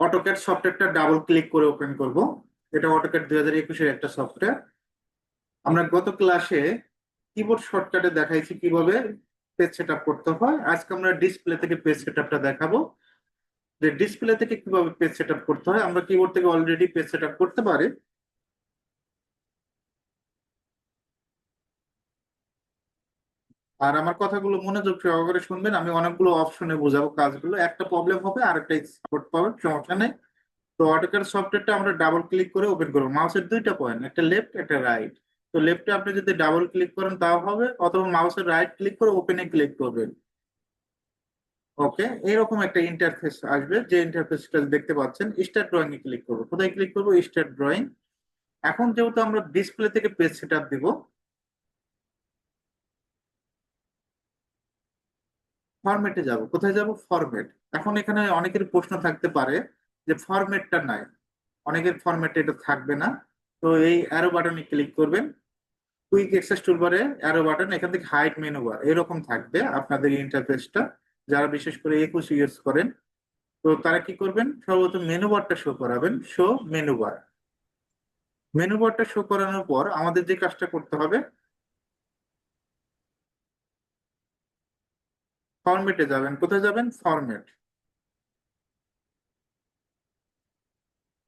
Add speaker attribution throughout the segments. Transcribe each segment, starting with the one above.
Speaker 1: AutoCAD সফটওয়্যারটা double click করে open করব। এটা অটোক্যাট দুই হাজার একুশের একটা সফটওয়্যার আমরা গত ক্লাসে কিবোর্ড শর্টকাটে দেখাইছি কীভাবে পেজ সেট করতে হয়। আজকে আমরা ডিসপ্লে থেকে পেজ সেট দেখাবো। যে ডিসপ্লে থেকে কীভাবে পেজ সেট করতে হয়, আমরা কিবোর্ড থেকে অলরেডি পেজ সেট করতে পারি। আর আমার কথাগুলো মনোযোগ সহকারে শুনবেন, আমি অনেকগুলো অপশনে বোঝাবো কাজগুলো। একটা প্রবলেম হবে আর একটা সাপোর্ট পাবেন সমস্যা নেই। তো অটোক্যাড সফটওয়্যারটা আমরা ডাবল ক্লিক করে ওপেন করব। মাউসের দুইটা পয়েন্ট একটা লেফট একটা রাইট তো লেফটে আপনি যদি ডাবল ক্লিক করেন, তাও হবে, অথবা মাউসের রাইট ক্লিক করে ওপেনে ক্লিক করবেন। ওকে? এরকম একটা ইন্টারফেস আসবে, যে ইন্টারফেসটা দেখতে পাচ্ছেন স্টার্ট ড্রয়িং এ ক্লিক করব। কোথায় ক্লিক করব? স্টার্ট ড্রয়িং এখন যেহেতু আমরা ডিসপ্লে থেকে পেজ সেট আপ দিব ফরম্যাটে যাব। কোথায় যাব? ফরম্যাট এখন এখানে অনেকের প্রশ্ন থাকতে পারে যে ফরম্যাটটা নাই। অনেকের ফরম্যাটে এটা থাকবে না। তো এই অ্যারো বাটনে ক্লিক করবেন। কুইক এক্সেস টুলবারে অ্যারো বাটন এখান থেকে হাইট মেনু বার এরকম থাকবে আপনাদের ইন্টারফেসটা যারা বিশেষ করে একুশ ইউজ করেন, তো তারা কি করবেন? সর্বপ্রথম মেনু বারটা শো করাবেন। শো মেনু বার মেনু বারটা শো করানোর পর আমাদের যে কাজটা করতে হবে ফরম্যাটে যাবেন। কোথায় যাবেন? ফরম্যাট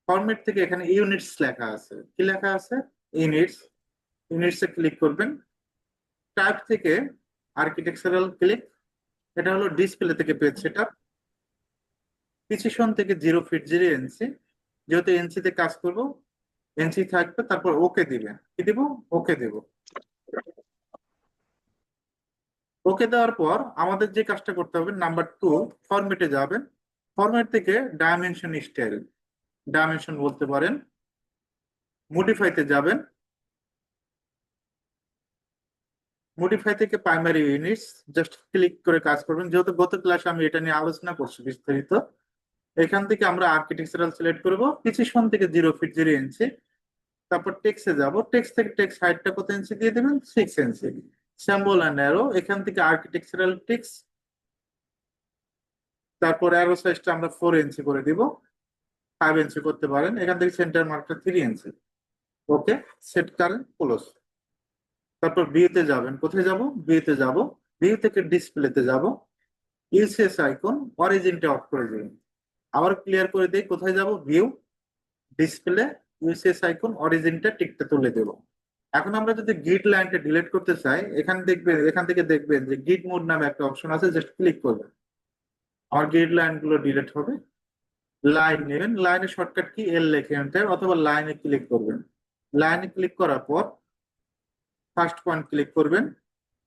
Speaker 1: ফরম্যাট থেকে এখানে ইউনিটস লেখা আছে। কি লেখা আছে? ইউনিটস ইউনিটস ক্লিক করবেন। টাইপ থেকে আর্কিটেকচারাল ক্লিক এটা হলো ডিসপ্লে থেকে পেজ সেটা পিছিশন থেকে জিরো ফিট জিরো এনসি যেহেতু এনসি তে কাজ করব এনসি থাকবে, তারপর ওকে দিবেন। কি দিব? ওকে দেব। ওকে দেওয়ার পর আমাদের যে কাজটা করতে হবে নাম্বার টু ফরম্যাটে যাবেন। ফরম্যাট থেকে ডাইমেনশন স্টাইল ডাইমেনশন বলতে পারেন। মডিফাইতে যাবেন। মডিফাই থেকে প্রাইমারি ইউনিটস জাস্ট ক্লিক করে কাজ করবেন। যেহেতু গত ক্লাসে আমি এটা নিয়ে আলোচনা করছি বিস্তারিত, এখান থেকে আমরা আর্কিটেকচারাল সিলেক্ট করব। পিছিশন থেকে জিরো ফিট জিরো ইঞ্চি তারপর টেক্সে যাব। টেক্স থেকে টেক্স হাইটটা কত ইঞ্চি দিয়ে দেবেন? সিক্স ইঞ্চি স্যাম্বল অ্যান্ড অ্যারো এখান থেকে আর্কিটেকচারাল টেক্স তারপর অ্যারো সাইজটা আমরা ফোর ইঞ্চি করে দিব ফাইভ ইঞ্চি করতে পারেন, এখান থেকে centre মার্কটা three inch okay set current close তারপর ভিউতে যাবেন, কোথায় যাব? ভিউতে যাব ভিউ থেকে ডিসপ্লেতে যাব ইউসিএস আইকন অরিজিনটা অফ করে দিবেন, আবার ক্লিয়ার করে দিই, কোথায় যাব? ভিউ ডিসপ্লে ইউসিএস আইকন অরিজিনটা টিকতে তুলে দেব। এখন আমরা যদি গিট লাইনটা ডিলিট করতে চাই, এখান দেখবেন এখান থেকে দেখবেন যে গিট মোড নামে একটা অপশন আছে জাস্ট ক্লিক করবেন। আমার গিট লাইনগুলো ডিলিট হবে। লাইন নেবেন লাইনের শর্টকাট কি এল লেখে এন্টার অথবা লাইনে ক্লিক করবেন। লাইনে ক্লিক করার পর ফার্স্ট পয়েন্ট ক্লিক করবেন।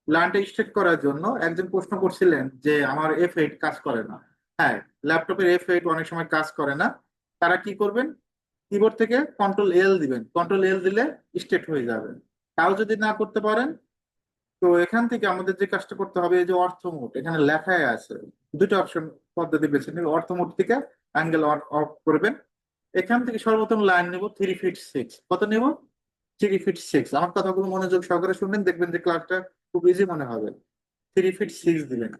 Speaker 1: লাইনটা স্ট্রেট করার জন্য একজন প্রশ্ন করছিলেন যে, আমার এফ এইট কাজ করে না। হ্যাঁ ল্যাপটপের এফ এইট অনেক সময় কাজ করে না। তারা কি করবেন? কিবোর্ড থেকে কন্ট্রোল এল দিবেন। কন্ট্রোল এল দিলে স্টেট হয়ে যাবে। তাও যদি না করতে পারেন, তো এখান থেকে আমাদের যে কাজটা করতে হবে, এই যে অর্থ মোড এখানে লেখাই আছে। দুটো অপশন পদ্ধতি বেছে নেবে। অর্থ মোড থেকে অ্যাঙ্গেল অফ করবেন। এখান থেকে সর্বপ্রথম লাইন নেব থ্রি ফিট সিক্স কত নেব? থ্রি ফিট সিক্স আমার কথাগুলো মনোযোগ সহকারে শুনবেন, দেখবেন যে ক্লাসটা খুব ইজি মনে হবে। থ্রি ফিট সিক্স দিবেন।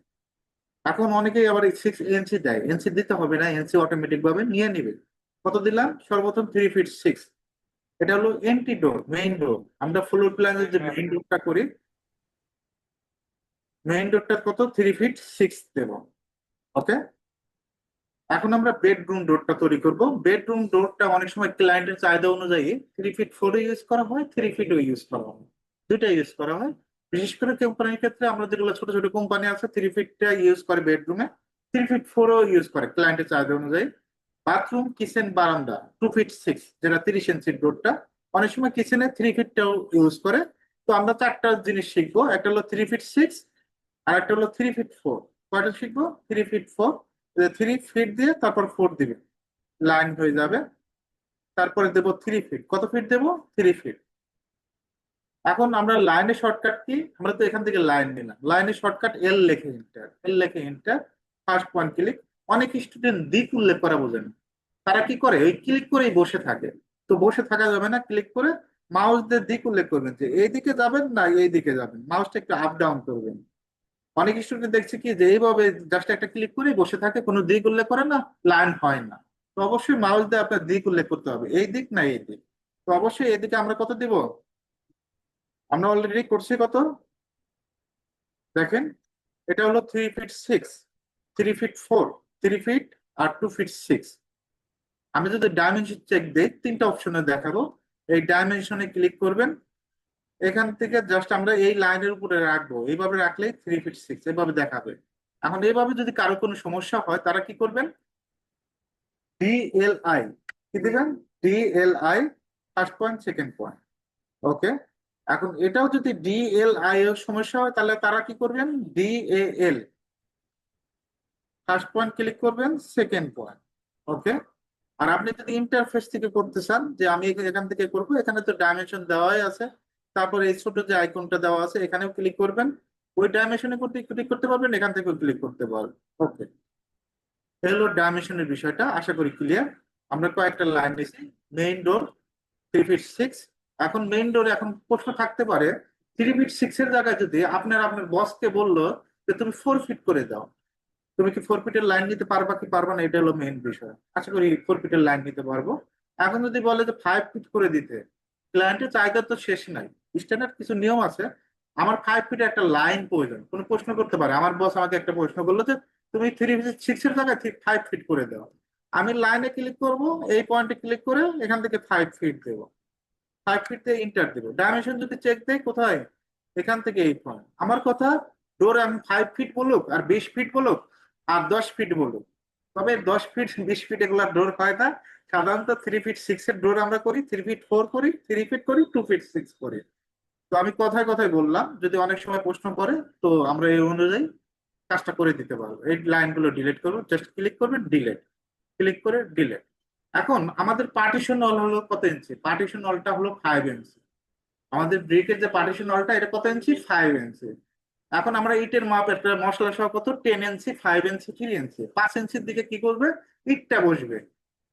Speaker 1: এখন অনেকেই আবার সিক্স এনসি দেয়। এনসি দিতে হবে না এনসি অটোমেটিক ভাবে নিয়ে নিবে। কত দিলাম? সর্বপ্রথম থ্রি ফিট সিক্স এটা হলো এন্টি ডোর মেইন ডোর আমরা ফ্লোর প্ল্যানের যে মেইন ডোরটা করি মেইন ডোরটা কত? থ্রি ফিট সিক্স দেব। ওকে এখন আমরা বেডরুম ডোরটা তৈরি করব। বেডরুম ডোরটা অনেক সময় ক্লায়েন্টের চাহিদা অনুযায়ী থ্রি ফিট ফোরও ইউজ করা হয় থ্রি ফিটও ইউজ করা হয়। দুইটা ইউজ করা হয়। বিশেষ করে কোম্পানির ক্ষেত্রে আমরা যেগুলো ছোট ছোট কোম্পানি আছে থ্রি ফিটটা ইউজ করে বেডরুমে থ্রি ফিট ফোরও ইউজ করে ক্লায়েন্টের চাহিদা অনুযায়ী। বাথরুম কিচেন বারান্দা টু ফিট সিক্স যেটা তিরিশ ইঞ্চির ডোরটা অনেক সময় কিচেনে থ্রি ফিটটাও ইউজ করে। তো আমরা চারটা জিনিস শিখব। একটা হলো থ্রি ফিট সিক্স আর একটা হলো থ্রি ফিট ফোর কয়টা শিখব? Three feet four three feet দিয়ে তারপর ফোর দিবে। লাইন হয়ে যাবে। তারপরে দেব থ্রি ফিট কত ফিট দেব? থ্রি ফিট এখন আমরা লাইনের শর্টকাট কি? আমরা তো এখান থেকে লাইন নিলাম। লাইনের শর্টকাট এল লেখে ইন্টার এল লেখে ইন্টার ফার্স্ট পয়েন্ট ক্লিক অনেক স্টুডেন্ট দিক উল্লেখ করা বোঝেন তারা কি করে? ওই ক্লিক করেই বসে থাকে। তো বসে থাকা যাবে না ক্লিক করে মাউস দিয়ে দিক উল্লেখ করবেন যে, এই দিকে যাবেন না এই দিকে যাবেন। মাউসটা একটু আপ ডাউন করবেন। অনেক স্টুডেন্ট দেখছি কি যে, এইভাবে জাস্ট একটা ক্লিক করে বসে থাকে, কোনো দিক উল্লেখ করে না লাইন হয় না। তো অবশ্যই মাউস দিয়ে আপনার দিক উল্লেখ করতে হবে। এই দিক না এই দিক। তো অবশ্যই এদিকে আমরা কত দিব? আমরা অলরেডি করছি কত? দেখেন, এটা হলো three feet six three feet four three feet আর টু ফিট সিক্স আমি যদি ডাইমেনশন চেক দিই, তিনটা অপশনে দেখাবো। এই ডাইমেনশনে ক্লিক করবেন। এখান থেকে জাস্ট আমরা এই লাইনের উপরে রাখব। এইভাবে রাখলে থ্রি ফিট সিক্স এভাবে দেখাবে। এখন এইভাবে যদি কারও কোনো সমস্যা হয়, তারা কি করবেন? ডিএলআই কি দিবেন DLI first point second point okay এখন এটাও যদি ডিএলআই এর সমস্যা হয়, তাহলে তারা কি করবেন? ডিএএল ফার্স্ট পয়েন্ট ক্লিক করবেন সেকেন্ড পয়েন্ট ওকে আর আপনি যদি ইন্টারফেস থেকে করতে চান, যে আমি এখান থেকে করব, এখানে তো ডাইমেনশন দেওয়াই আছে, তারপরে এই ছোট যে আইকনটা দেওয়া আছে, এখানেও ক্লিক করবেন, ওই ডাইমেনশনে করতে ক্লিক করতে পারবেন, এখান থেকেও ক্লিক করতে পারবেন ওকে হলো ডাইমেনশনের বিষয়টা, আশা করি ক্লিয়ার আমরা কয়েকটা লাইন নিয়েছি main door three feet six এখন মেইন ডোরে এখন প্রশ্ন থাকতে পারে থ্রি ফিট সিক্স এর জায়গায় যদি আপনার আপনার বসকে বলল যে তুমি ফোর ফিট করে দাও তুমি কি ফোর ফিটের লাইন নিতে পারবা কি পারবা না, এটা হলো মেইন বিষয়। আশা করি ফোর ফিটের লাইন নিতে পারব। এখন যদি বলে যে ফাইভ ফিট করে দিতে ক্লায়েন্টের চাহিদা তো শেষ নাই। স্ট্যান্ডার্ড কিছু নিয়ম আছে। আমার ফাইভ ফিটে একটা লাইন প্রয়োজন। কোনো প্রশ্ন করতে পারে। আমার বস আমাকে একটা প্রশ্ন করল যে, তুমি থ্রি ফিট সিক্স এর জায়গায় ফাইভ ফিট করে দাও। আমি লাইনে ক্লিক করব, এই পয়েন্টে ক্লিক করে এখান থেকে ফাইভ ফিট দেবো। ফাইভ ফিট দিয়ে ইন্টার দেবো। ডাইমেনশন যদি চেক দেয় কোথায়? এখান থেকে এই পয়েন্ট আমার কথা ডোর আমি ফাইভ ফিট বলুক আর বিশ ফিট বলুক আর দশ ফিট বলুক তবে দশ ফিট বিশ ফিট এগুলা ডোর হয় না। সাধারণত থ্রি ফিট সিক্স এর ডোর আমরা করি থ্রি ফিট ফোর করি থ্রি ফিট করি টু ফিট সিক্স করি। তো আমি কথায় কথায় বললাম, যদি অনেক সময় প্রশ্ন করে, তো আমরা এই অনুযায়ী কাজটা করে দিতে পারব। এই লাইনগুলো ডিলিট করব জাস্ট ক্লিক করবেন ডিলেট ক্লিক করে ডিলেট এখন আমাদের পার্টিশন অল হলো কত ইঞ্চি পার্টিশন অলটা হলো ফাইভ ইঞ্চি আমাদের ব্রিকের যে পার্টিশন অলটা এটা কত ইঞ্চি ফাইভ ইঞ্চি এখন আমরা ইটের মাপ, একটা মশলা সহ কত? Ten inch five inch three inch পাঁচ ইঞ্চির দিকে কি করবে? ইটটা বসবে।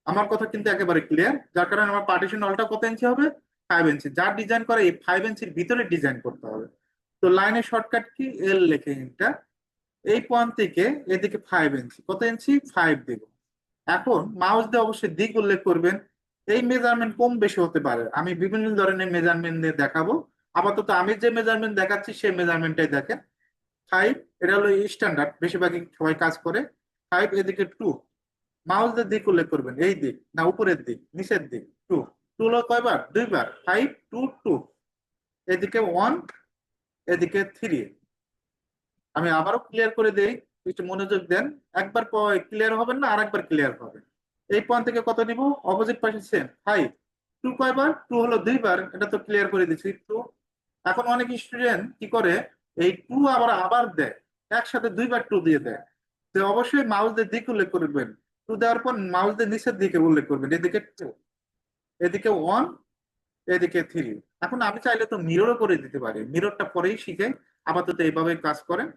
Speaker 1: আমার কথা কিন্তু একেবারে ক্লিয়ার যার কারণে আমার পার্টিশন অলটা কত ইঞ্চি হবে? ফাইভ ইঞ্চি যার ডিজাইন করে এই ফাইভ ইঞ্চির ভিতরে ডিজাইন করতে হবে। তো লাইনের শর্টকাট কি? এল লেখে ইনটা এই পয়েন্ট থেকে এদিকে ফাইভ ইঞ্চি কত ইঞ্চি ফাইভ দেব। এখন মাউস দিয়ে অবশ্যই দিক উল্লেখ করবেন। এই মেজারমেন্ট কম বেশি হতে পারে। আমি বিভিন্ন ধরনের মেজারমেন্ট দিয়ে দেখাবো। আপাতত আমি যে মেজারমেন্ট দেখাচ্ছি, সেই মেজারমেন্টটাই দেখেন। ফাইভ এটা হলো স্ট্যান্ডার্ড বেশিরভাগই সবাই কাজ করে। ফাইভ এদিকে টু মাউস দিয়ে দিক উল্লেখ করবেন, এই দিক, না, উপরের দিক, নিচের দিক টু টু হলো কয়বার? দুইবার। ফাইভ টু টু এদিকে ওয়ান এদিকে থ্রি আমি আবারও ক্লিয়ার করে দেই, একটু মনোযোগ দেন। একবার ক্লিয়ার হবেন না আর একবার ক্লিয়ার হবে। এই পয়েন্ট থেকে কত নিব? অপোজিট পাশে সেম ফাইভ টু কয়বার? টু হলো দুইবার, এটা তো ক্লিয়ার করে দিচ্ছি টু এখন অনেক স্টুডেন্ট কি করে, এই টু আবার আবার দেয়, একসাথে দুইবার টু দিয়ে দেয়। তো অবশ্যই মাউস দিয়ে দিক উল্লেখ করবেন। টু দেওয়ার পর মাউস দিয়ে নিচের দিকে উল্লেখ করবেন, এদিকে টু এদিকে ওয়ান এদিকে থ্রি এখন আমি চাইলে তো মিররও করে দিতে পারি। মিররটা পরেই শিখে আপাতত এইভাবে কাজ করেন।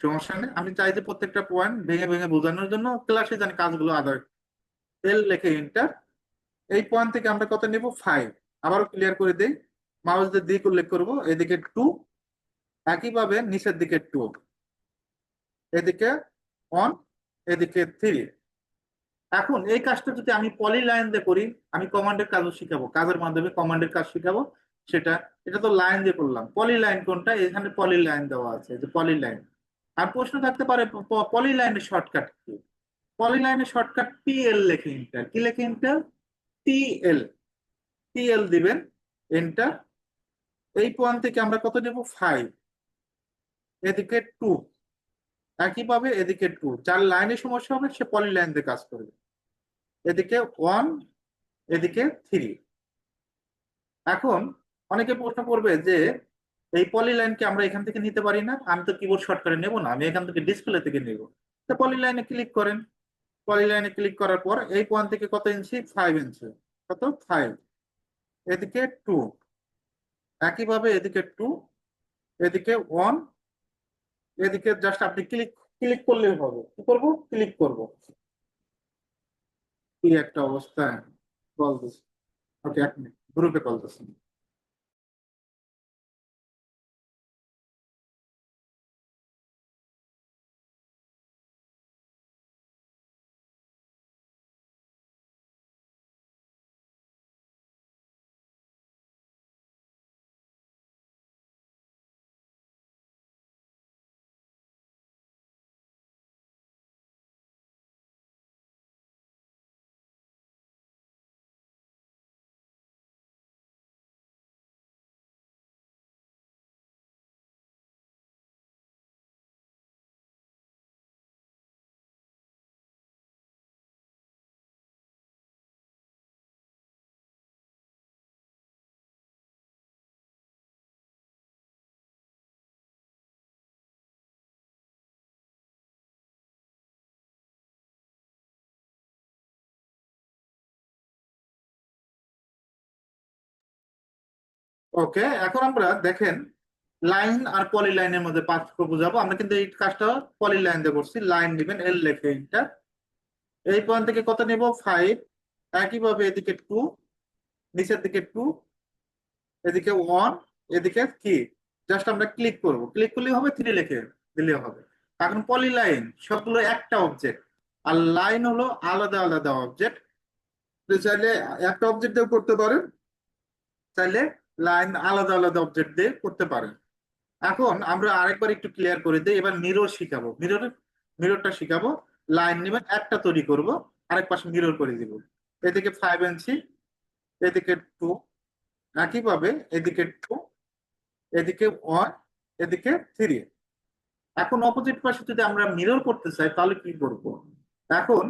Speaker 1: সমস্যা নেই। আমি চাই যে প্রত্যেকটা পয়েন্ট ভেঙে ভেঙে বোঝানোর জন্য ক্লাসে জানি কাজগুলো আদার এল লেখে ইন্টার এই পয়েন্ট থেকে আমরা কত নেব? ফাইভ আবারও ক্লিয়ার করে দেই। মাউস দিয়ে দিক উল্লেখ করব, এদিকে টু একইভাবে নিচের দিকে টু এদিকে ওয়ান এদিকে থ্রি এখন এই কাজটা যদি আমি পলি লাইন দিয়ে করি, আমি কমান্ডের কাজও শিখাবো, কাজের মাধ্যমে কমান্ডের কাজ শিখাবো, সেটা, এটা তো লাইন দিয়ে করলাম। পলি লাইন কোনটা? এখানে পলি লাইন দেওয়া আছে, যে পলি লাইন আর প্রশ্ন থাকতে পারে পলি লাইনের শর্টকাট কি? পলি লাইনের শর্টকাট পিএল লেখে ইন্টার কি লেখে ইন্টার টিএল টিএল দিবেন এন্টার এই পয়েন্ট থেকে আমরা কত নেব? ফাইভ এদিকে টু একইভাবে এদিকে টু যার লাইনে সমস্যা হবে, সে পলি লাইন দিয়ে কাজ করবে। এদিকে ওয়ান এদিকে থ্রি এখন অনেকে প্রশ্ন করবে যে, এই পলি লাইনকে আমরা এখান থেকে নিতে পারি না? আমি তো কিবোর্ড শর্টকাটে নেব না, আমি এখান থেকে ডিসপ্লে থেকে নেব। তো পলি লাইনে ক্লিক করেন। পলি লাইনে ক্লিক করার পর এই পয়েন্ট থেকে কত ইঞ্চি ফাইভ ইঞ্চি কত? ফাইভ এদিকে টু একইভাবে এদিকে টু এদিকে ওয়ান এদিকে জাস্ট আপনি ক্লিক ক্লিক করলেই হবে। কি করব? ক্লিক করব। কি একটা অবস্থা। কল দিস ওকে এক মিনিট গ্রুপে কল দিস ওকে এখন আমরা দেখেন লাইন আর পলি লাইনের মধ্যে পার্থক্য বুঝাবো। আমরা কিন্তু এই কাজটা পলি লাইন দিয়ে করছি। লাইন নেবেন এল লেখে ইন্টার এই পয়েন্ট থেকে কত নেব? ফাইভ একইভাবে এদিকে টু নিচের দিকে টু এদিকে ওয়ান এদিকে কি জাস্ট আমরা ক্লিক করব। ক্লিক করলেই হবে থ্রি লিখে দিলে হবে। এখন পলি লাইন সবগুলো একটা অবজেক্ট আর লাইন হলো আলাদা আলাদা অবজেক্ট চাইলে একটা অবজেক্ট দিয়েও করতে পারেন। চাইলে লাইন আলাদা আলাদা অবজেক্ট দিয়ে করতে পারেন এখন আমরা আরেকবার একটু ক্লিয়ার করে দিই, এবার মিরর শিখাবো। মিরর মিররটা শিখাবো লাইন নেবেন, একটা তৈরি করব, আরেক পাশে মিরর করে দিব। এদিকে ফাইভ ইঞ্চি এদিকে টু একইভাবে এদিকে টু এদিকে ওয়ান এদিকে থ্রি এখন অপোজিট পাশে যদি আমরা মিরর করতে চাই, তাহলে কি করব? এখন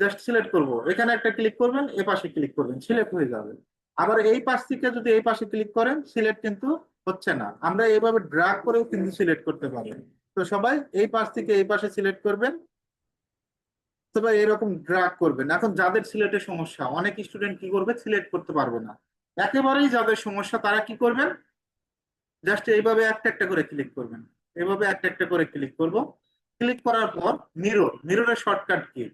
Speaker 1: জাস্ট সিলেক্ট করব। এখানে একটা ক্লিক করবেন এ পাশে ক্লিক করবেন সিলেক্ট হয়ে যাবে। আবার এই পাশ থেকে যদি এই পাশে ক্লিক করেন সিলেক্ট কিন্তু হচ্ছে না। আমরা এইভাবে ড্রাগ করেও কিন্তু সিলেক্ট করতে পারবেন তো সবাই এই পাশ থেকে এই পাশে সিলেক্ট করবেন। তবে এরকম ড্রাগ করবেন। এখন যাদের সিলেটের সমস্যা, অনেক স্টুডেন্ট কি করবে? সিলেক্ট করতে পারবে না। একেবারেই যাদের সমস্যা, তারা কি করবেন? জাস্ট এইভাবে একটা একটা করে ক্লিক করবেন। এইভাবে একটা একটা করে ক্লিক করব। ক্লিক করার পর মিরর মিররের শর্টকাট কি?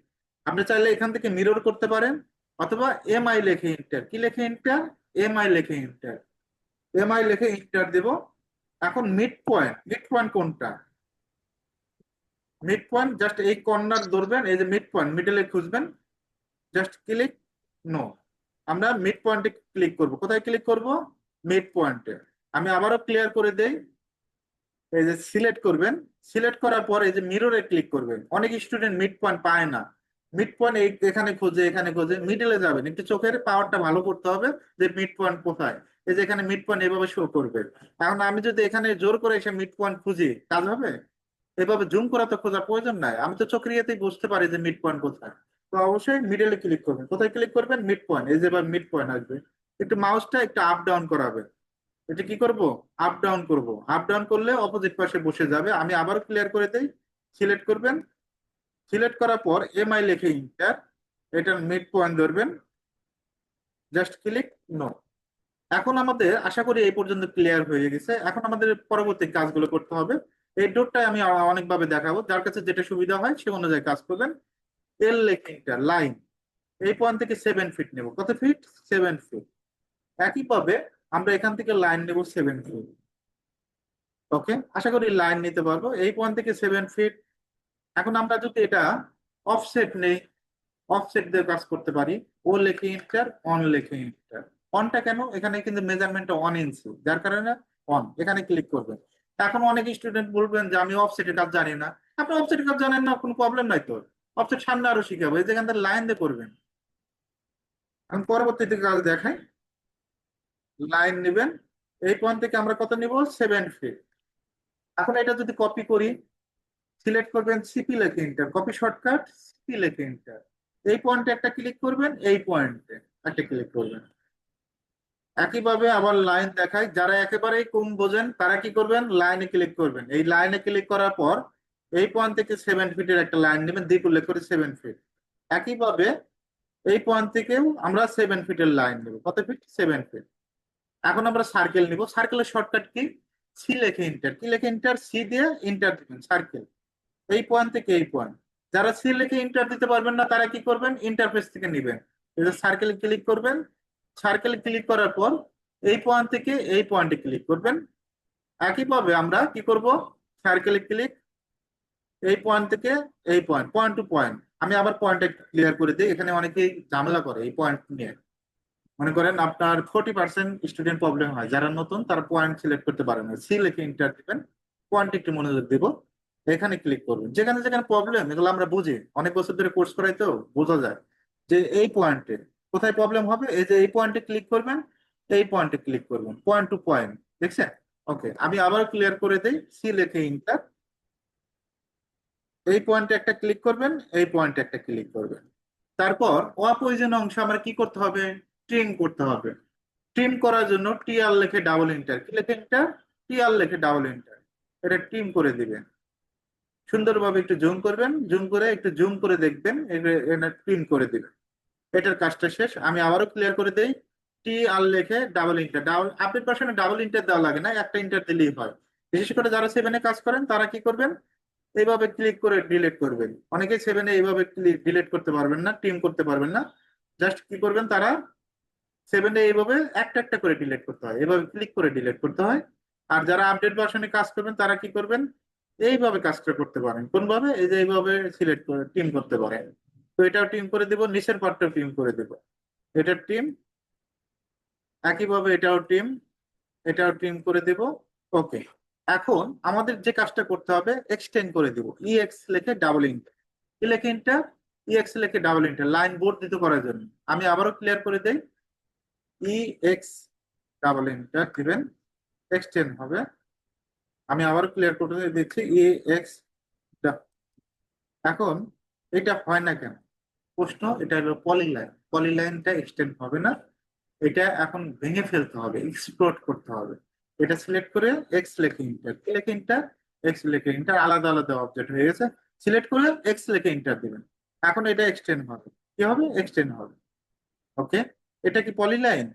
Speaker 1: আপনি চাইলে এখান থেকে মিরর করতে পারেন। অথবা এম আই লেখে ইন্টার কি লেখে ইন্টার এম আই লেখে ইন্টার এম আই লেখে ইন্টার দেব। এখন মিড পয়েন্ট মিড পয়েন্ট কোনটা? মিড পয়েন্ট জাস্ট এই কর্নার ধরবেন, এই যে মিড পয়েন্ট মিডলে খুঁজবেন। জাস্ট ক্লিক নো আমরা মিড পয়েন্টে ক্লিক করব। কোথায় ক্লিক করব? মিড পয়েন্টে আমি আবারও ক্লিয়ার করে দেই। এই যে সিলেক্ট করবেন। সিলেক্ট করার পর এই যে মিররে ক্লিক করবেন। অনেক স্টুডেন্ট মিড পয়েন্ট পায় না। মিড পয়েন্ট এখানে খোঁজে এখানে খোঁজে মিডলে যাবেন। একটু চোখের পাওয়ারটা ভালো করতে হবে যে মিড পয়েন্ট কোথায়। এই যে এখানে মিড পয়েন্ট এভাবে শো করবে। এখন আমি যদি এখানে জোর করে এসে মিড পয়েন্ট খুঁজি, কাজ হবে? এভাবে জুম করা তো খোঁজার প্রয়োজন নাই। আমি তো চোখের বুঝতে পারি যে মিড পয়েন্ট কোথায়। তো অবশ্যই মিডলে ক্লিক করবেন। কোথায় ক্লিক করবেন? মিড পয়েন্ট এই যে এবার মিড পয়েন্ট আসবে। একটু মাউসটা একটু আপ ডাউন করাবেন। এটা কি করব? আপ ডাউন করব। আপ ডাউন করলে অপোজিট পাশে বসে যাবে। আমি আবার ক্লিয়ার করে দেই। সিলেক্ট করবেন। সিলেক্ট করার পর এমআই লিখে ইন্টার এটার মিড পয়েন্ট ধরবেন। জাস্ট ক্লিক নো এখন আমাদের, আশা করি এই পর্যন্ত ক্লিয়ার হয়ে গেছে। এখন আমাদের পরবর্তী কাজগুলো করতে হবে। এই ডোরটাই আমি অনেকভাবে দেখাবো। যার কাছে যেটা সুবিধা হয়, সে অনুযায়ী কাজ করবেন। এল লেখে ইন্টার লাইন এই পয়েন্ট থেকে সেভেন ফিট নেব। কত ফিট সেভেন ফিট একইভাবে আমরা এখান থেকে লাইন নেব সেভেন ফিট ওকে আশা করি লাইন নিতে পারব। এই পয়েন্ট থেকে সেভেন ফিট এখন আমরা যদি এটা অফসেট নেই অফসেট দিয়ে কাজ করতে পারি ও লেখে ইন্টার অন লেখে ইন্টার অনটা কেন? এখানে কিন্তু মেজারমেন্টটা অন ইঞ্চি যার কারণে অন এখানে ক্লিক করবেন। এখন অনেক স্টুডেন্ট বলবেন যে, আমি অফসেটের কাজ জানি না। আপনি অফসেটের কাজ জানেন না, কোনো প্রবলেম নাই তো। অফসেট সামনে আরও শিখাবো। এই যেখান থেকে লাইন দিয়ে করবেন। আমি পরবর্তীতে কাজ দেখাই। লাইন নেবেন। এই পয়েন্ট থেকে আমরা কত নিব? সেভেন ফিট এখন এটা যদি কপি করি সিলেক্ট করবেন সিপি লেখে ইন্টার কপি শর্টকাট সিপি লেখে ইন্টার এই পয়েন্টে একটা ক্লিক করবেন, এই পয়েন্টে একটা ক্লিক করবেন। একইভাবে আবার লাইন দেখায় যারা একেবারেই কম বোঝেন, তারা কি করবেন? লাইনে ক্লিক করবেন। এই লাইনে ক্লিক করার পর, এই পয়েন্ট থেকে সেভেন ফিটের একটা লাইন নেবেন দ্বিক উল্লেখ করে সেভেন ফিট একইভাবে এই পয়েন্ট থেকেও আমরা সেভেন ফিটের লাইন নেব। কত ফিট সেভেন ফিট এখন আমরা সার্কেল নিব। সার্কেলের শর্টকাট কি? সি লেখে ইন্টার কি লেখে ইন্টার সি দিয়ে ইন্টার দিবেন সার্কেল এই পয়েন্ট থেকে এই পয়েন্ট যারা সি লেখে ইন্টার দিতে পারবেন না, তারা কি করবেন? ইন্টারফেস থেকে নেবেন। সার্কেল ক্লিক করবেন। সার্কেল ক্লিক করার পর এই পয়েন্ট থেকে এই পয়েন্টে ক্লিক করবেন। একইভাবে আমরা কি করব? সার্কেল ক্লিক এই পয়েন্ট থেকে এই পয়েন্ট পয়েন্ট টু পয়েন্ট আমি আবার পয়েন্টটা ক্লিয়ার করে দিই। এখানে অনেকেই ঝামেলা করে এই পয়েন্ট নিয়ে। মনে করেন আপনার ফোর্টি পার্সেন্ট স্টুডেন্ট প্রবলেম হয়। যারা নতুন, তারা পয়েন্ট সিলেক্ট করতে পারে না। সি লিখে ইন্টার দিবেন। পয়েন্ট একটু মনোযোগ দিব। এখানে ক্লিক করবেন। যেখানে যেখানে প্রবলেম এগুলো আমরা বুঝি। অনেক বছর ধরে কোর্স করাই তো, বোঝা যায়। যে এই পয়েন্টে কোথায় প্রবলেম হবে? এই যে এই পয়েন্টে ক্লিক করবেন, এই পয়েন্টে ক্লিক করবেন। পয়েন্ট টু পয়েন্ট দেখছেন? ওকে আমি আবার ক্লিয়ার করে দেই। সি লেখে ইন্টার এই পয়েন্টে একটা ক্লিক করবেন, এই পয়েন্টে একটা ক্লিক করবেন। তারপর অপ্রয়োজনীয় অংশ আমরা কি করতে হবে? ট্রিম করতে হবে। ট্রিম করার জন্য টিআর লেখে ডাবল ইন্টার কি লেখে এন্টার টিআর লেখে ডাবল ইন্টার এটা ট্রিম করে দিবেন। সুন্দরভাবে একটু জুম করবেন জুম করে একটু জুম করে দেখবেন ট্রিম করে দিবেন। এটার কাজটা শেষ, আমি আবারও ক্লিয়ার করে দেই। টি আর লেখে ডাবল ইন্টার ডাবল আপডেট ভার্সনে ডাবল ইন্টার দেওয়া লাগে না, একটা ইন্টার দিলেই হয়। বিশেষ করে যারা সেভেনে কাজ করেন, তারা কি করবেন? এইভাবে ক্লিক করে ডিলিট করবেন। অনেকে সেভেনে এইভাবে ক্লিক ডিলিট করতে পারবেন না টিম করতে পারবেন না। জাস্ট কি করবেন তারা? সেভেনে এইভাবে একটা একটা করে ডিলিট করতে হয়। এভাবে ক্লিক করে ডিলিট করতে হয়। আর যারা আপডেট ভার্সনে কাজ করবেন, তারা কি করবেন? এইভাবে কাজটা করতে পারেন। কোনভাবে? এই যে এইভাবে সিলেক্ট করে টিম করতে পারেন তো এটাও টিম করে দিব, নিচের পার্টটাও টিম করে দিব। এটার টিম একইভাবে এটাও টিম এটাও টিম করে দিব। ওকে এখন আমাদের যে কাজটা করতে হবে এক্সটেন্ড করে দিব। ইএক্স লিখে ডাবল ইন্টার কি লিখে ইন্টার ইএক্স লিখে ডাবল ইন্টার লাইন বোর্ড দিতে করার জন্য। আমি আবারও ক্লিয়ার করে দেই। ই এক্স ডাবল ইন্টার দিবেন। এক্সটেন্ড হবে। আমি আবার ক্লিয়ার করে দিচ্ছি এ এক্স এখন এটা হয় না কেন? প্রশ্ন, এটা হলো পলিলাইন পলিলাইনটা এক্সটেন্ড হবে না, এটা এখন ভেঙে ফেলতে হবে এক্সপ্লোর করতে হবে। এটা সিলেক্ট করে এক্স লেখে ইন্টার লেখে ইন্টার এক্স লেখে ইন্টার আলাদা আলাদা অবজেক্ট হয়ে গেছে। সিলেক্ট করে এক্স লেখে ইন্টার দিবেন। এখন এটা এক্সটেন্ড হবে। কি হবে? এক্সটেন্ড হবে। ওকে এটা কি পলিলাইন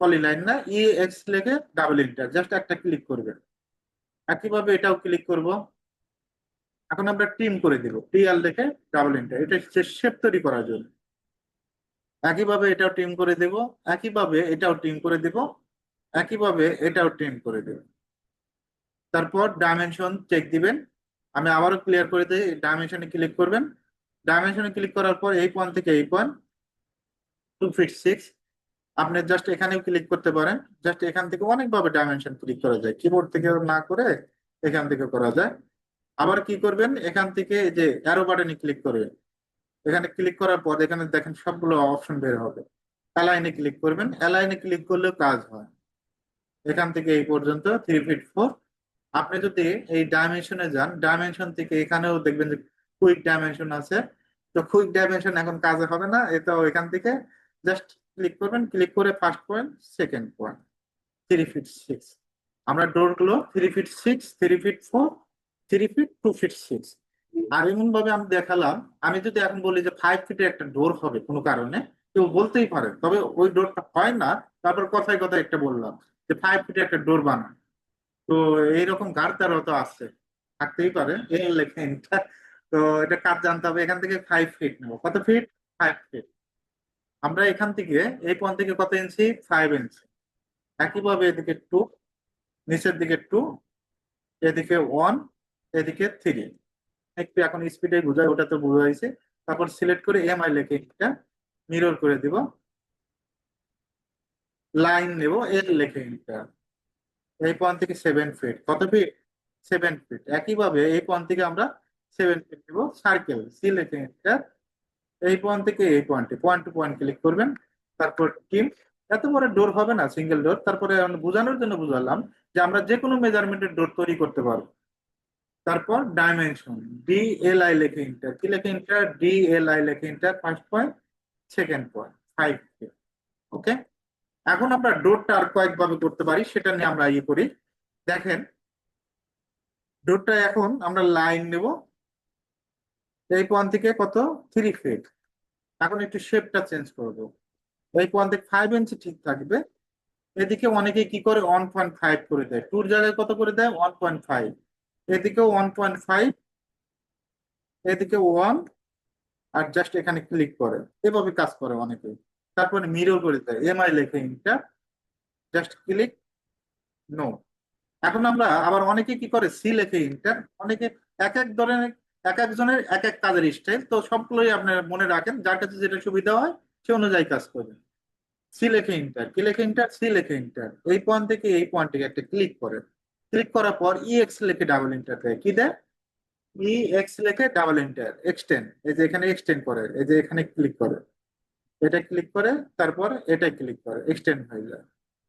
Speaker 1: পলিলাইন না ই এক্স লেখে ডাবল ইন্টার জাস্ট একটা ক্লিক করবেন। একইভাবে এটাও ক্লিক করব। এখন আমরা টিম করে দিব। টি আর লেখে ডাবল ইন্টার এটা হচ্ছে শেপ তৈরি করার জন্য। একইভাবে এটাও টিম করে দেব। একইভাবে এটাও টিম করে দেব। একইভাবে এটাও টিম করে দেব। তারপর ডাইমেনশন চেক দিবেন। আমি আবারও ক্লিয়ার করে দিই। ডাইমেনশনে ক্লিক করবেন। ডাইমেনশনে ক্লিক করার পর এই পয়েন্ট থেকে এই পয়েন্ট টু ফিট সিক্স আপনি জাস্ট এখানেও ক্লিক করতে পারেন। জাস্ট এখান থেকে অনেকভাবে ডাইমেনশন ক্লিক করা যায়। কিবোর্ড থেকে না করে এখান থেকে করা যায়। আবার কি করবেন? এখান থেকে যে অ্যারো বাটনে ক্লিক করবেন। এখানে ক্লিক করার পর এখানে দেখেন সবগুলো অপশন বের হবে। অ্যালাইনে ক্লিক করবেন। অ্যালাইনে ক্লিক করলেও কাজ হয়। এখান থেকে এই পর্যন্ত থ্রি ফিট ফোর আপনি যদি এই ডাইমেনশনে যান ডাইমেনশন থেকে এখানেও দেখবেন যে কুইক ডাইমেনশন আছে। তো কুইক ডাইমেনশন এখন কাজে হবে না। এটাও এখান থেকে জাস্ট ক্লিক করবেন ক্লিক করে first point second point three feet six আমরা ডোরগুলো three feet six three feet four three feet two feet six আর এমন ভাবে আমি দেখালাম, আমি যদি এখন বলি যে ফাইভ ফিটের একটা ডোর হবে কোনো কারণে, কেউ বলতেই পারে। তবে ওই ডোরটা হয় না, তারপর কথায় কথায় একটা বললাম যে ফাইভ ফিটে একটা ডোর বানান। তো এইরকম গাড়তারও তো আছে, থাকতেই পারে এই তো এটা কাজ জানতে হবে? এখান থেকে ফাইভ ফিট নেব। কত ফিট ফাইভ ফিট আমরা এখান থেকে, এই পয়েন্ট থেকে কত ইঞ্চি ফাইভ ইঞ্চি একইভাবে এদিকে টু নিচের দিকে টু এদিকে ওয়ান এদিকে থ্রি একটু এখন স্পিডে বোঝায় ওটা তো বোঝা হয়েছে তারপর সিলেক্ট করে এম আই লেখে এটা মিরর করে দিব। লাইন নেব এর লেখে এটা এই পয়েন্ট থেকে সেভেন ফিট কত ফিট সেভেন ফিট একইভাবে এই পয়েন্ট থেকে আমরা সেভেন ফিট নেব। সার্কেল সি লেখে এটা এই পয়েন্ট থেকে এই পয়েন্টে পয়েন্ট টু পয়েন্ট ক্লিক করবেন, তারপর টিম এত বড় ডোর হবে না সিঙ্গেল ডোর তারপরে বোঝানোর জন্য বুঝালাম যে আমরা যে কোনো মেজারমেন্টের ডোর তৈরি করতে পারব। তারপর ডাইমেনশন ডি এল আই লেখে ইন্টার কি লেখে ইন্টার ডি এল আই লেখে enter first point second point five okay এখন আমরা ডোরটা আর কয়েকভাবে করতে পারি, সেটা নিয়ে আমরা ইয়ে করি। দেখেন ডোরটা এখন আমরা লাইন নেব এই পয়েন্ট থেকে কত? থ্রি ফিট এখন একটু শেপটা চেঞ্জ করব। এই পয়েন্ট থেকে ফাইভ ইঞ্চি ঠিক থাকবে। এদিকে অনেকে কি করে? ওয়ান পয়েন্ট ফাইভ করে দেয়। টুর জায়গায় কত করে দেয়? ওয়ান পয়েন্ট ফাইভ এদিকে ওয়ান পয়েন্ট ফাইভ এদিকে ওয়ান আর জাস্ট এখানে ক্লিক করে। এভাবে কাজ করে অনেকে। তারপরে মিরর করে দেয়। এমআই লেখে ইন্টার জাস্ট ক্লিক নো এখন আমরা আবার অনেকে কি করে? সি লেখে ইন্টার অনেকে এক এক ধরনের এক একজনের এক এক কাজের স্টাইল তো সবগুলোই আপনার মনে রাখেন, যার কাছে যেটা সুবিধা হয়, সে অনুযায়ী কাজ করবেন সি লেখে ইন্টার কি লেখে ইন্টার সি লেখে ইন্টার এই পয়েন্ট থেকে এই পয়েন্ট থেকে একটা ক্লিক করে। ক্লিক করার পর ই এক্স লেখে ডাবল ইন্টার দেয়। কি দেয়? ই এক্স লেখে ডাবল ইন্টার এক্সটেন্ড এই যে এখানে এক্সটেন্ড করে, এই যে এখানে ক্লিক করে। এটা ক্লিক করে, তারপর এটা ক্লিক করে এক্সটেন্ড হয়ে যায়।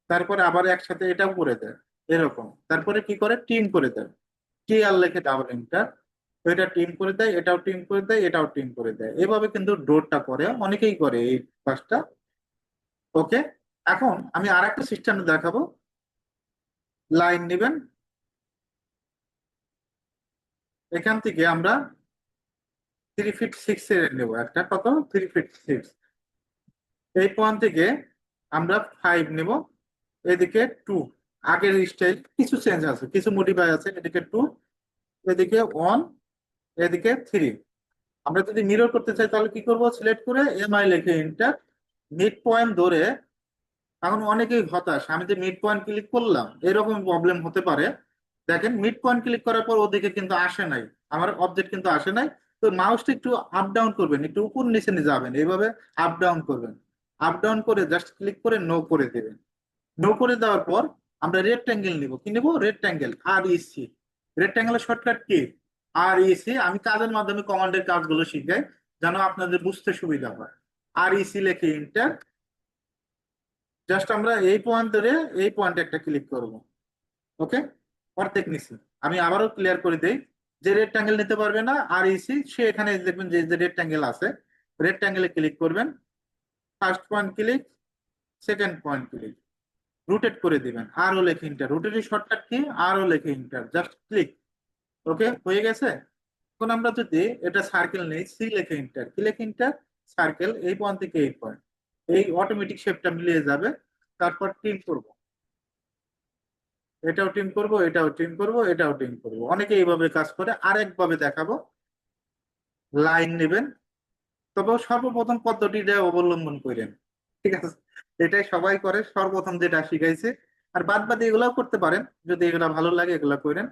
Speaker 1: তারপরে আবার একসাথে এটাও করে দেয়, এরকম। তারপরে কি করে? টিন করে দেয়। টি আর লেখে ডাবল ইন্টার এটা টিম করে দেয়, এটাও টিম করে দেয়, এটাও টিম করে দেয়। এভাবে কিন্তু ডোরটা করে, অনেকেই করে এই কাজটা। ওকে? এখন আমি আর একটা সিস্টেম দেখাবো। লাইন নেবেন। এখান থেকে আমরা থ্রি ফিট সিক্স এর নেব একটা, কত? থ্রি ফিট সিক্স এই পয়েন্ট থেকে আমরা ফাইভ নেব। এদিকে টু আগের স্টাইল কিছু চেঞ্জ আছে, কিছু মডিফাই আছে, এদিকে টু এদিকে ওয়ান এদিকে থ্রি আমরা যদি মিরর করতে চাই, তাহলে কি করব? সিলেক্ট করে এম আই লিখে ইন্টার মিড পয়েন্ট ধরে, এখন অনেকেই হতাশ। আমি যে মিড পয়েন্ট ক্লিক করলাম, এরকম প্রবলেম হতে পারে। দেখেন মিড পয়েন্ট ক্লিক করার পর ওদিকে কিন্তু আসে নাই। আমার অবজেক্ট কিন্তু আসে নাই। তো মাউসটা একটু আপ ডাউন করবেন, একটু উপর নিচে নিয়ে যাবেন। এইভাবে আপ ডাউন করবেন। আপ ডাউন করে জাস্ট ক্লিক করে নো করে দেবেন। নো করে দেওয়ার পর আমরা রেক্ট্যাঙ্গেল নিব। কি নেব? Red rectangle R E C রেক্ট্যাঙ্গেলের shortcut কি? আর ইসি আমি কাজের মাধ্যমে কমান্ডের কাজগুলো শিখাই, যেন আপনাদের বুঝতে সুবিধা হয়। আর ইসি লিখে ইন্টার। জাস্ট আমরা এই পয়েন্ট ধরে এই পয়েন্টে একটা ক্লিক করব। ওকে অর্ধেক নিছি। আমি আবারও ক্লিয়ার করে দেই। যে রেক্ট্যাঙ্গেল নিতে পারবে না, আর ইসি সে এখানে দেখবেন যে রেক্ট্যাঙ্গেল আছে রেক্ট্যাঙ্গেলে ক্লিক করবেন। First point click second point click rotate করে দিবেন। আরও লেখে ইন্টার। রুটেটের shortcut key? আরও লেখে ইন্টার। জাস্ট ক্লিক ওকে, হয়ে গেছে? এখন আমরা যদি এটা সার্কেল নেই সি লেখে ইন্টার কি লেখে ইন্টার সার্কেল এই পয়েন্ট থেকে এই পয়েন্ট এই অটোমেটিক শেপটা মিলিয়ে যাবে, তারপর টিম করব। এটাও টিম করব, এটাও টিম করব, এটাও টিম করব। অনেকে এইভাবে কাজ করে, আরেকভাবে দেখাবো। লাইন নেবেন। তবে সর্বপ্রথম পদ্ধতিটা অবলম্বন করেন। ঠিক আছে? এটাই সবাই করে, সর্বপ্রথম যেটা শিখাইছে। আর বাদ বাদ এগুলাও করতে পারেন। যদি এগুলা ভালো লাগে, এগুলা করেন।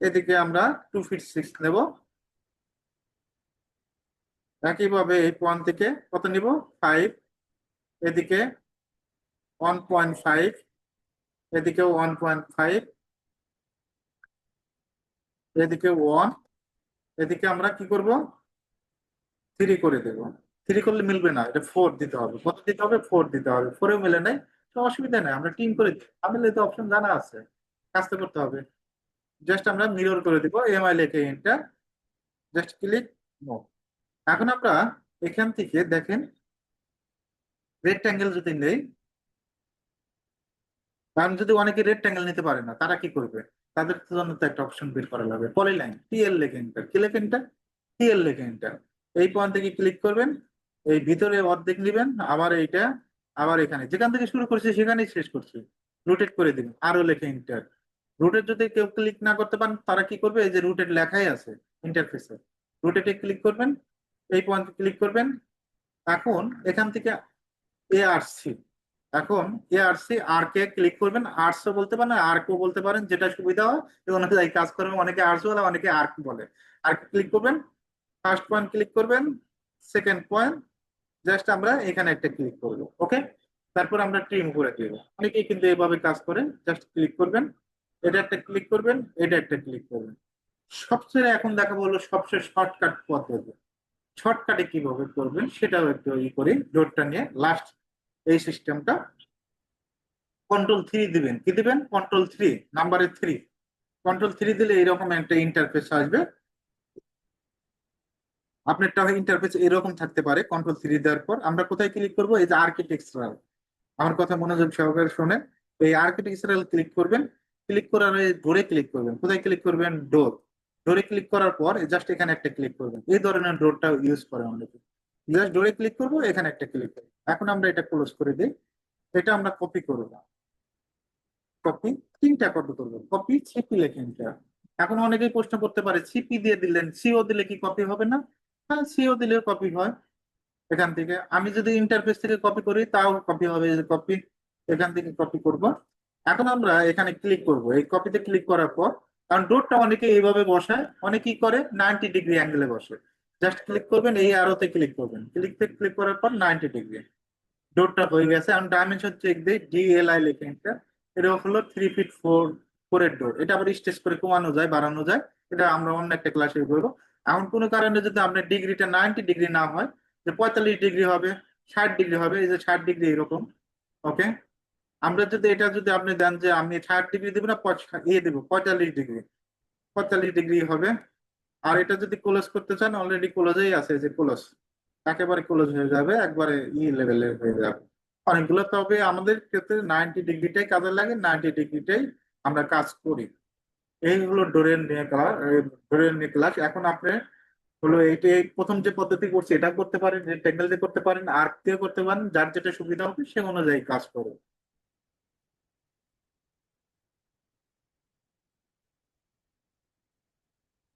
Speaker 1: এদিকে আমরা টু ফিট সিক্স নেব। একইভাবে এই পয়েন্ট থেকে কত নিব? ফাইভ এদিকে ওয়ান পয়েন্ট ফাইভ এদিকে ওয়ান পয়েন্ট ফাইভ এদিকে ওয়ান এদিকে আমরা কি করব? থ্রি করে দেব। থ্রি করলে মিলবে না, এটা ফোর দিতে হবে। কত দিতে হবে? ফোর দিতে হবে। ফোরেও মিলে নাই, তো অসুবিধা নেই, আমরা টিম করে আমাদের তো অপশন জানা আছে। কাজটা করতে হবে। জাস্ট আমরা মিরর করে দিব এমআই লেখে এন্টার জাস্ট ক্লিক নো এখন আমরা এখান থেকে দেখেন রেক্ট্যাঙ্গেল যদি নেই কারণ যদি অনেকে রেক্ট্যাঙ্গেল নিতে পারে না, তারা কি করবে? তাদের জন্য তো একটা অপশন বের করা লাগবে। পলিলাইন টিএল লেখে এন্টার কি লেখে এন্টার টিএল লেখে এন্টার এই পয়েন্ট থেকে ক্লিক করবেন, এই ভিতরে অর্ধেক নেবেন, আবার এইটা, আবার এখানে। যেখান থেকে শুরু করছি, সেখানেই শেষ করছি। রোটেট করে দিবেন আরও লেখে ইন্টার রুটেট যদি কেউ ক্লিক না করতে পারেন, তারা কি করবে? এই যে রুটের লেখাই আছে ইন্টারফেসে রুটেটে ক্লিক করবেন? এই পয়েন্টে ক্লিক করবেন। এখন এখান থেকে এ আসছি এখন এ আর কে ক্লিক করবেন। আর্টসও বলতে পারেন, আর কেও বলতে পারেন, যেটা সুবিধা হয় অনুযায়ী কাজ করবেন অনেকে আর্টস বলে, অনেকে আর্ক বলে। আর ক্লিক করবেন। ফার্স্ট পয়েন্ট ক্লিক করবেন। সেকেন্ড পয়েন্ট জাস্ট আমরা এখানে একটা ক্লিক করব ওকে তারপর আমরা ট্রিম করে দেবো। অনেকেই কিন্তু এভাবে কাজ করে জাস্ট ক্লিক করবেন। এটা একটা ক্লিক করবেন, এটা একটা ক্লিক করবেন। সবচেয়ে এখন দেখাবো হলো সবচেয়ে শর্টকাট পদ্ধতি শর্টকাটে কীভাবে করবেন সেটাও একটু ই করি ডোরটা নিয়ে লাস্ট এই সিস্টেমটা কন্ট্রোল থ্রি দিবেন, কি দিবেন? কন্ট্রোল থ্রি নাম্বারে থ্রি কন্ট্রোল থ্রি দিলে এরকম একটা ইন্টারফেস আসবে। আপনারটা ইন্টারফেস এরকম থাকতে পারে কন্ট্রোল থ্রি দেওয়ার পর। আমরা কোথায় ক্লিক করব? এই যে আর্কিটেকচারাল আমার কথা মনোযোগ সহকারে শুনে এই আর্কিটেকচারাল ক্লিক করবেন। ক্লিক করার ডোরে ক্লিক করবেন। কোথায় ক্লিক করবেন? ডোর ডোরে ক্লিক করার পর জাস্ট এখানে একটা ক্লিক করবেন। এই ধরনের ডোরটা ইউজ করে অনেকে। জাস্ট ডোরে ক্লিক করব, এখানে একটা ক্লিক করব। এখন আমরা এটা ক্লোজ করে দিই। এটা আমরা কপি করব। কপি তিনটা কপি করব? কপি সিপি লেখেন এখন অনেকেই প্রশ্ন করতে পারে সিপি দিয়ে দিলেন সিও দিলে কি কপি হবে না? হ্যাঁ সিও দিলেও কপি হয়। এখান থেকে আমি যদি ইন্টারফেস থেকে কপি করি, তাও কপি হবে। কপি এখান থেকে কপি করব। এখন আমরা এখানে ক্লিক করব। এই কপিতে ক্লিক করার পর, কারণ ডোরটা অনেকে এইভাবে বসায়, অনেকেই করে নাইনটি ডিগ্রি অ্যাঙ্গেলে বসে। জাস্ট ক্লিক করবেন, এই আরোতে ক্লিক করবেন। ক্লিক ক্লিক করার পর নাইনটি ডিগ্রি ডোরটা হয়ে গেছে। আমি ডাইমেনশন চেক দিই ডিএলআই লিখে এটা এটা হলো থ্রি ফিট ফোর ফোরের ডোর এটা আবার স্টেজ করে কমানো যায়, বাড়ানো যায়। এটা আমরা অন্য একটা ক্লাসে করব। এমন কোনো কারণে যদি আপনার ডিগ্রিটা নাইনটি ডিগ্রি না হয়, যে পঁয়তাল্লিশ ডিগ্রি হবে, ষাট ডিগ্রি হবে, এই যে ষাট ডিগ্রি এরকম ওকে আমরা যদি এটা যদি আপনি দেন যে আমি ষাট ডিগ্রি দেবো না ইয়ে দেবো, পঁয়তাল্লিশ ডিগ্রি পঁয়তাল্লিশ ডিগ্রি হবে। আর এটা যদি ক্লোজ করতে চান অলরেডি ক্লোজেই আছে যে ক্লোজ একেবারে ক্লোজ হয়ে যাবে, একবারে ই লেভেলের হয়ে যাবে। অনেকগুলো, তবে আমাদের ক্ষেত্রে নাইনটি ডিগ্রিটাই কাজে লাগে নাইনটি ডিগ্রিটাই আমরা কাজ করি। এই হলো ডোরের নিয়ে ক্লাস ডোরেন নিয়ে ক্লাস এখন আপনি হলো এইটা এই প্রথম যে পদ্ধতি করছে, এটা করতে পারেন দিয়ে করতে পারেন আর্ক দিয়ে করতে পারেন, যার যেটা সুবিধা হবে সে অনুযায়ী কাজ করুন।